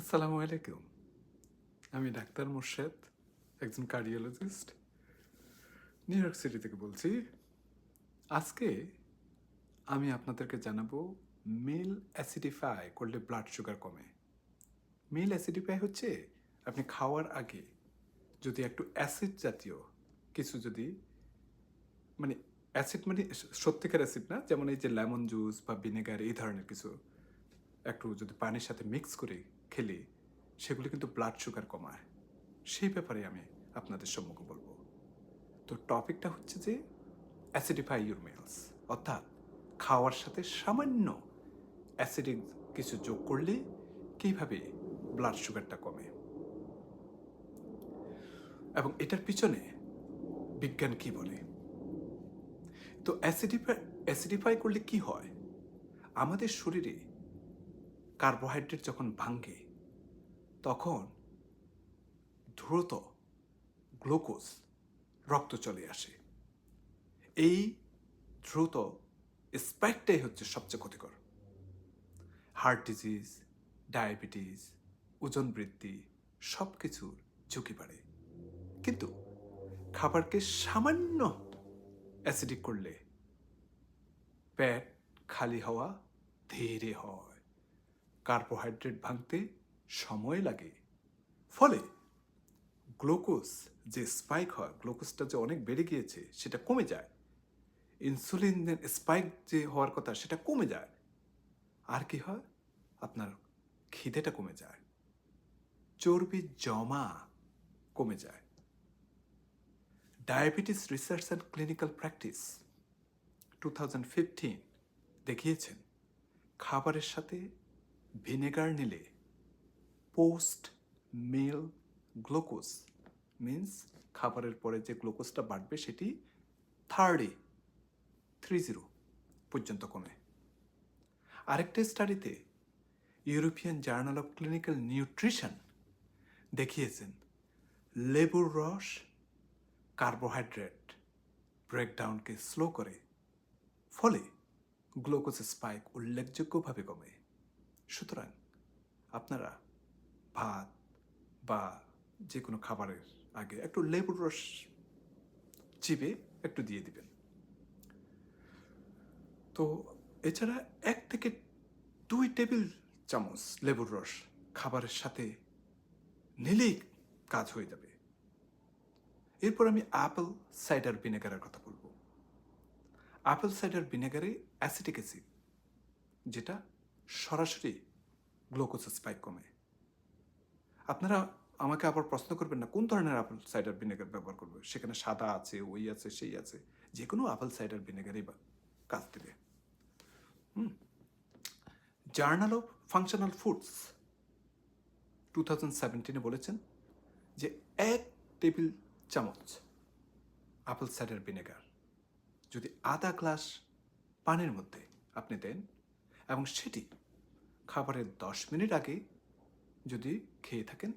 আসসালামু আলাইকুম। আমি ডাক্তার মোর্শেদ, একজন কার্ডিওলজিস্ট। নিউ ইয়র্ক সিটি থেকে বলছি, আজকে আমি আপনাদেরকে জানাব মিল অ্যাসিডিফাই করলে ব্লাড সুগার কমে। মিল অ্যাসিডিফাই হচ্ছে আপনি খাওয়ার আগে যদি একটু অ্যাসিড জাতীয় কিছু যদি মানে অ্যাসিড মানে সত্যিকার অ্যাসিড না, যেমন এই যে লেমন জুস বা ভিনেগার এই ধরনের কিছু একটু যদি পানির সাথে মিক্স করে খেলে সেগুলো কিন্তু ব্লাড সুগার কমায়। সেই ব্যাপারে আমি আপনাদের সম্মুখে বলব। তো টপিকটা হচ্ছে যে অ্যাসিডিফাই ইউর মিলস অর্থাৎ খাওয়ার সাথে সামান্য অ্যাসিডিক কিছু যোগ করলে কীভাবে ব্লাড সুগারটা কমে। এবং এটার পিছনে বিজ্ঞান কি বলে? তো অ্যাসিডিফাই অ্যাসিডিফাই করলে কি হয়? আমাদের শরীরে কার্বোহাইড্রেট যখন ভাঙ্গে তখন দ্রুত গ্লুকোজ, রক্ত চলে আসে। এই দ্রুত স্পাইকটাই হচ্ছে সবচেয়ে ক্ষতিকর। হার্ট ডিজিজ, ডায়াবেটিস, ওজন বৃদ্ধি সব কিছুর ঝুঁকি বাড়ে। কিন্তু খাবারকে সামান্য অ্যাসিডিক করলে পেট খালি হওয়া ধীরে হয়। কার্বোহাইড্রেট ভাঙতে সময় লাগে। ফলে গ্লুকোজ যে স্পাইক হয়, গ্লুকোজটা যে অনেক বেড়ে গিয়েছে, সেটা কমে যায়। ইনসুলিন স্পাইক যে হওয়ার কথা, সেটা কমে যায়। আর কি হয়? আপনার খিদেটা কমে যায়। চর্বি জমা কমে যায়। Diabetes research and clinical practice two দেখিয়েছেন, খাবারের সাথে ভিনেগার নিলে পোস্ট মিল গ্লুকোজ মিন্স খাবারের পরে যে গ্লুকোজটা বাড়বে সেটি থার্ডে থ্রি জিরো পর্যন্ত কমে। আরেকটা স্টাডিতে European journal of clinical nutrition দেখিয়েছেন, লেবুর রস কার্বোহাইড্রেট ব্রেকডাউনকে স্লো করে, ফলে গ্লুকোজ স্পাইক উল্লেখযোগ্যভাবে কমে। সুতরাং আপনারা ভাত বা যে কোনো খাবারের আগে একটু লেবুর রস চিবে একটু দিয়ে দিবেন। তো এছাড়া এক থেকে দুই টেবিল চামচ লেবুর রস খাবারের সাথে নিলেই কাজ হয়ে যাবে। এরপর আমি অ্যাপেল সাইডার ভিনেগারের কথা বলব। অ্যাপেল সাইডার ভিনেগারে অ্যাসিটিক অ্যাসিড, যেটা সরাসরি গ্লুকোজ স্পাইক কমে। আপনারা আমাকে আবার প্রশ্ন করবেন না, কোন ধরনের আপেল সাইডার ভিনেগার ব্যবহার করবে? সেখানে সাদা আছে, ওই আছে, সেই আছে। যে কোনো আপেল সাইডার ভিনেগারই বা কাজ দেবে। হুম। Journal of functional foods two thousand সেভেন্টিনে বলেছেন যে এক টেবিল চামচ আপেল সাইডার ভিনেগার যদি আধা গ্লাস পানির মধ্যে আপনি দেন এবং সেটি খাবারের দশ মিনিট আগে যদি খেয়ে থাকেন,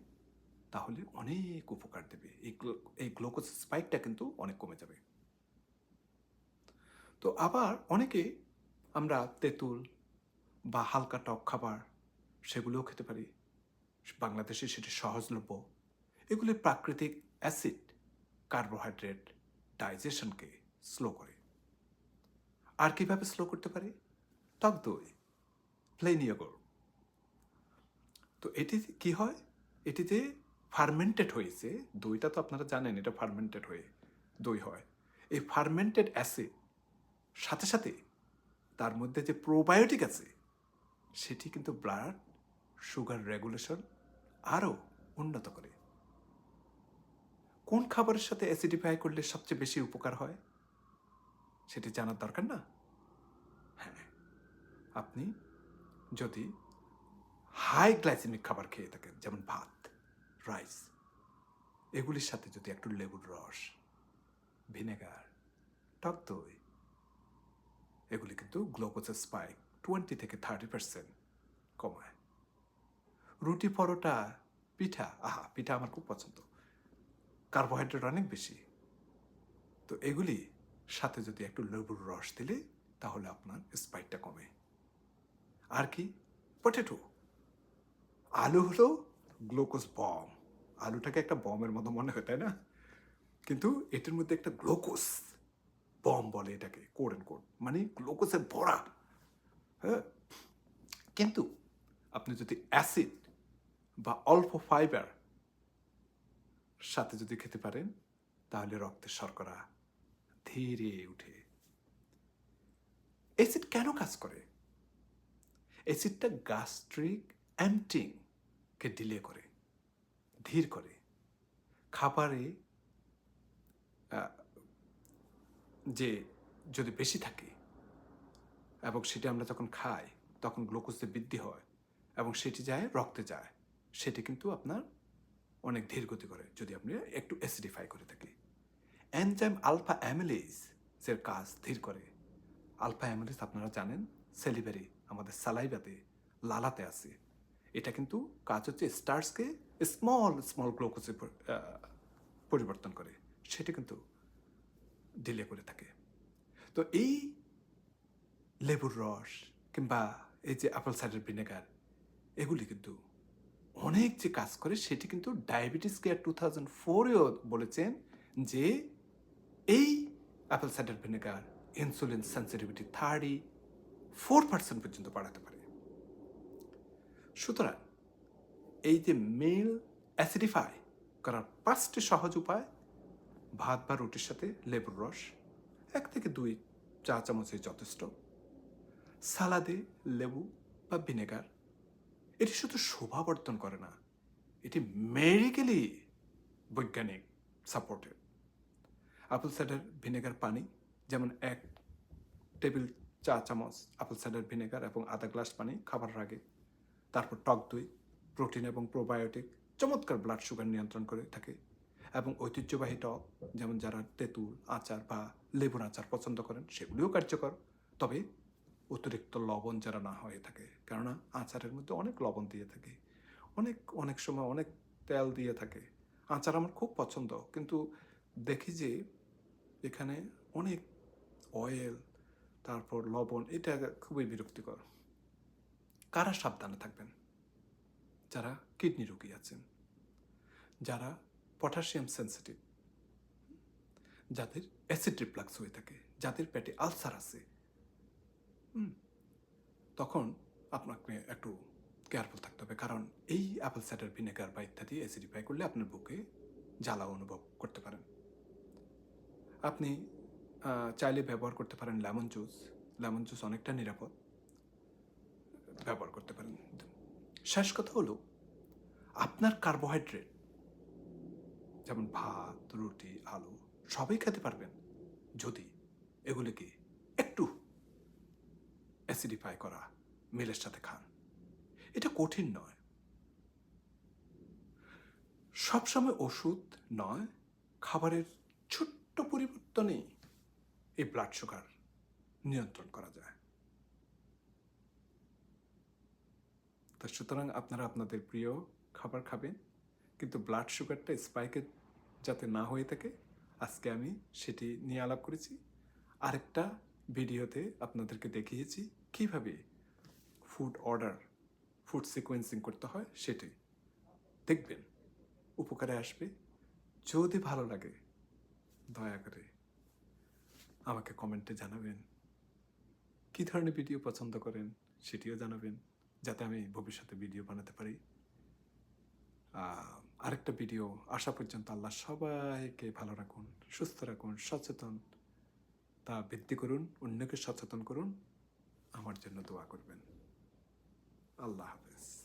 তাহলে অনেক উপকার দেবে। এই এই গ্লুকোজ স্পাইকটা কিন্তু অনেক কমে যাবে। তো আবার অনেকে আমরা তেঁতুল বা হালকা টক খাবার সেগুলোও খেতে পারি। বাংলাদেশে সেটি সহজলভ্য। এগুলি প্রাকৃতিক অ্যাসিড, কার্বোহাইড্রেট ডাইজেশনকে স্লো করে। আর কীভাবে স্লো করতে পারে? টক দই প্লেন ইয়গর তো এটি কি হয়? এটিতে ফার্মেন্টেড হয়েছে। দইটা তো আপনারা জানেন, এটা ফার্মেন্টেড হয়ে দই হয়। এই ফার্মেন্টেড অ্যাসিড সাথে সাথে তার মধ্যে যে প্রোবায়োটিক আছে, সেটি কিন্তু ব্লাড সুগার রেগুলেশন আরও উন্নত করে। কোন খাবারের সাথে অ্যাসিডিফাই করলে সবচেয়ে বেশি উপকার হয়? সেটি জানার দরকার না? হ্যাঁ আপনি যদি হাই গ্লাইসেমিক খাবার খেয়ে থাকেন, যেমন ভাত রাইস এগুলির সাথে যদি একটু লেবুর রস, ভিনেগার, টক দই, এগুলি কিন্তু গ্লুকোজের স্পাইক টোয়েন্টি থেকে থার্টি পার্সেন্ট কমায়। রুটি, পরোটা, পিঠা, আহা, পিঠা আমার খুব পছন্দ। কার্বোহাইড্রেট অনেক বেশি। তো এগুলি সাথে যদি একটু লেবুর রস দিলে, তাহলে আপনার স্পাইকটা কমে। আর কি? পটেটো আলু হলো গ্লুকোজ বম। আলুটাকে একটা বমের মতো মনে হয়, তাই না? কিন্তু এটার মধ্যে একটা গ্লুকোজ বম বলে এটাকে কোড অ্যান্ড কোড মানে গ্লুকোজে ভরা হ্যাঁ? কিন্তু আপনি যদি অ্যাসিড বা অল্প ফাইবার সাথে যদি খেতে পারেন, তাহলে রক্তের শর্করা ধীরে উঠে। অ্যাসিড কেন কাজ করে? অ্যাসিডটা গাস্ট্রিক অ্যান্টিংকে ডিলে করে, ধীর করে। খাবারে যে যদি বেশি থাকে এবং সেটি আমরা যখন খাই, তখন গ্লুকোজের বৃদ্ধি হয় এবং সেটি যায়, রক্তে যায়, সেটি কিন্তু আপনার অনেক ধীর গতি করে, যদি আপনি একটু অ্যাসিডিফাই করে থাকি এনজাইম আলফা অ্যামিলেজ এর কাজ ধীর করে। আলফা অ্যামিলেজ আপনারা জানেন সেলিভারি আমাদের সালাইবাতে লালাতে আছে। এটা কিন্তু কাজ হচ্ছে স্টার্সকে স্মল স্মল গ্লুকোজে পরিবর্তন করে। সেটা কিন্তু ডিলে করে থাকে। তো এই লেবুর রস কিংবা এই যে আপেল সাইডার ভিনেগার এগুলি কিন্তু অনেক যে কাজ করে, সেটি কিন্তু ডায়াবেটিস কেয়ার টু থাউজেন্ড ফোরেও বলেছেন যে এই apple cider vinegar insulin sensitivity thirty four percent পর্যন্ত বাড়াতে পারে। সুতরাং এই যে মেল অ্যাসিডিফাই করার পাঁচটি সহজ উপায়, ভাত বা রুটির সাথে লেবুর রস, এক থেকে দুই চা চামচে যথেষ্ট, সালাদে লেবু বা ভিনেগার। এটি শুধু শোভাবর্ধন করে না, এটি মেডিকেলি বৈজ্ঞানিক সাপোর্টেড আপেল সাইডার ভিনেগার পানি, যেমন এক টেবিল চা চামচ আপেল সাইডার ভিনেগার এবং আধা গ্লাস পানি খাবার আগে তারপর টক দই, প্রোটিন এবং প্রোবায়োটিক, চমৎকার ব্লাড সুগার নিয়ন্ত্রণ করে থাকে এবং ঐতিহ্যবাহী টক, যেমন যারা তেঁতুল, আচার বা লেবুর আচার পছন্দ করেন, সেগুলিও কার্যকর। তবে অতিরিক্ত লবণ যারা না হয়ে থাকে, কেননা আচারের মধ্যে অনেক লবণ দিয়ে থাকে। অনেক অনেক সময় অনেক তেল দিয়ে থাকে। আচার আমার খুব পছন্দ, কিন্তু দেখি যে এখানে অনেক অয়েল তারপর লবণ, এটা খুবই বিরক্তিকর। কারা সাবধানে থাকবেন? যারা কিডনি রোগী আছেন, যারা পটাশিয়াম সেন্সিটিভ, যাদের অ্যাসিড রিফ্লাক্স হয়ে থাকে, যাদের পেটে আলসার আছে তখন আপনাকে একটু কেয়ারফুল থাকতে হবে। কারণ এই অ্যাপেল সাইডার ভিনেগার বা ইত্যাদি অ্যাসিডিফাই করলে আপনার বুকে জ্বালা অনুভব করতে পারেন। আপনি চাইলে ব্যবহার করতে পারেন লেমন জুস। লেমন জুস অনেকটা নিরাপদ। ব্যবহার করতে পারেন। শেষ কথা হলো, আপনার কার্বোহাইড্রেট যেমন ভাত, রুটি, আলু, সবই খেতে পারবেন। যদি এগুলিকে একটু অ্যাসিডিফাই করা, মিলের সাথে খান। এটা কঠিন নয়। সবসময় ওষুধ নয়, খাবারের ছোট্ট পরিবর্তনেই এই ব্লাড সুগার নিয়ন্ত্রণ করা যায়। তো সুতরাং আপনারা আপনাদের প্রিয় খাবার খাবেন, কিন্তু ব্লাড সুগারটা স্পাইকে যাতে না হয়ে থাকে, আজকে আমি সেটি নিয়ে আলাপ করেছি। আরেকটা ভিডিওতে আপনাদেরকে দেখিয়েছি কীভাবে ফুড অর্ডার ফুড সিকোয়েন্সিং করতে হয় সেটি। দেখবেন, উপকারে আসবে। যদি ভালো লাগে, দয়া করে আমাকে কমেন্টে জানাবেন। কী ধরনের ভিডিও পছন্দ করেন, সেটিও জানাবেন। যাতে আমি ভবিষ্যতে ভিডিও বানাতে পারি। আরেকটা ভিডিও আসা পর্যন্ত আল্লাহ সবাইকে ভালো রাখুন, সুস্থ রাখুন, সচেতন। তা বৃদ্ধি করুন, অন্যকে সচেতন করুন। আমার জন্য দোয়া করবেন। আল্লাহ হাফেজ।